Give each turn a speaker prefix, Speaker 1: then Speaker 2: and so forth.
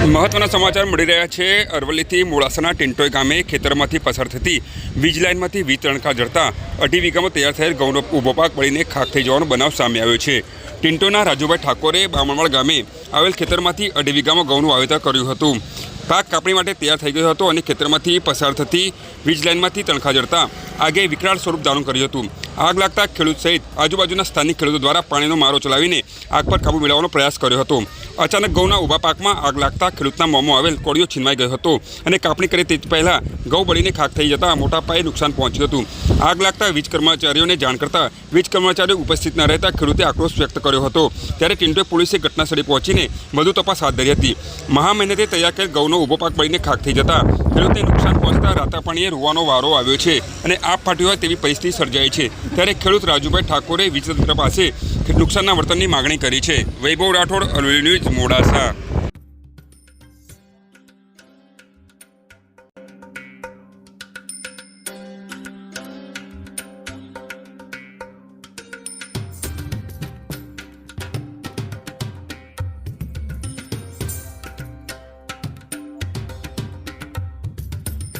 Speaker 1: મહત્વના સમાચાર મળી રહ્યા છે. અરવલ્લીથી મોડાસાના ટિન્ટોય ગામે ખેતરમાંથી પસાર થતી વીજ લાઇનમાંથી વીજ તણખા જડતા અઢી વીઘામાં તૈયાર થયેલ ઘઉંનો ઊભો પાક પડીને ખાક થઈ જવાનો બનાવ સામે આવ્યો છે. ટિન્ટોના રાજુભાઈ ઠાકોરે બામણવાડ ગામે આવેલ ખેતરમાંથી અઢી વીઘામાં ઘઉંનું વાવેતર કર્યું હતું. પાક કાપણી માટે તૈયાર થઈ ગયો હતો અને ખેતરમાંથી પસાર થતી વીજ લાઇનમાંથી તણખા જડતા આગે વિકરાળ સ્વરૂપ ધારણ કર્યું હતું. આગ લાગતા ખેડૂત સહિત આજુબાજુના સ્થાનિક ખેડૂતો દ્વારા પાણીનો મારો ચલાવીને આગ પર કાબુ મેળવવાનો પ્રયાસ કર્યો હતો. અચાનક ઘઉંના ઊભા પાકમાં આગ લાગતા ખેડૂતના મોંમાં આવેલ કોળિયો છીનવાઈ ગયો હતો અને કાપણી કરે તે પહેલાં ઘઉં બળીને ખાક થઈ જતાં મોટા પાયે નુકસાન પહોંચ્યું હતું. આગ લાગતા વીજ કર્મચારીઓને જાણ કરતાં વીજ કર્મચારીઓ ઉપસ્થિત ન રહેતા ખેડૂતે આક્રોશ વ્યક્ત કર્યો હતો. ત્યારે ટિન્ટોય પોલીસે ઘટનાસ્થળે પહોંચીને વધુ તપાસ હાથ ધરી હતી. મહા મહેનતે તૈયાર કરેલ ઘઉંનો ઊભો પાક બળીને ખાક થઈ જતાં ખેડૂતને નુકસાન પહોંચતા રાતા પાણીએ રોવાનો વારો આવ્યો છે અને આપ ફાટી હોય તેવી પરિસ્થિતિ સર્જાઈ છે. ત્યારે ખેડૂત રાજુભાઈ ઠાકોરે વીજતંત્ર પાસે નુકસાનના વર્તનની માગણી કરી છે. Vaibhav Rathod, Aravalli news Muraza.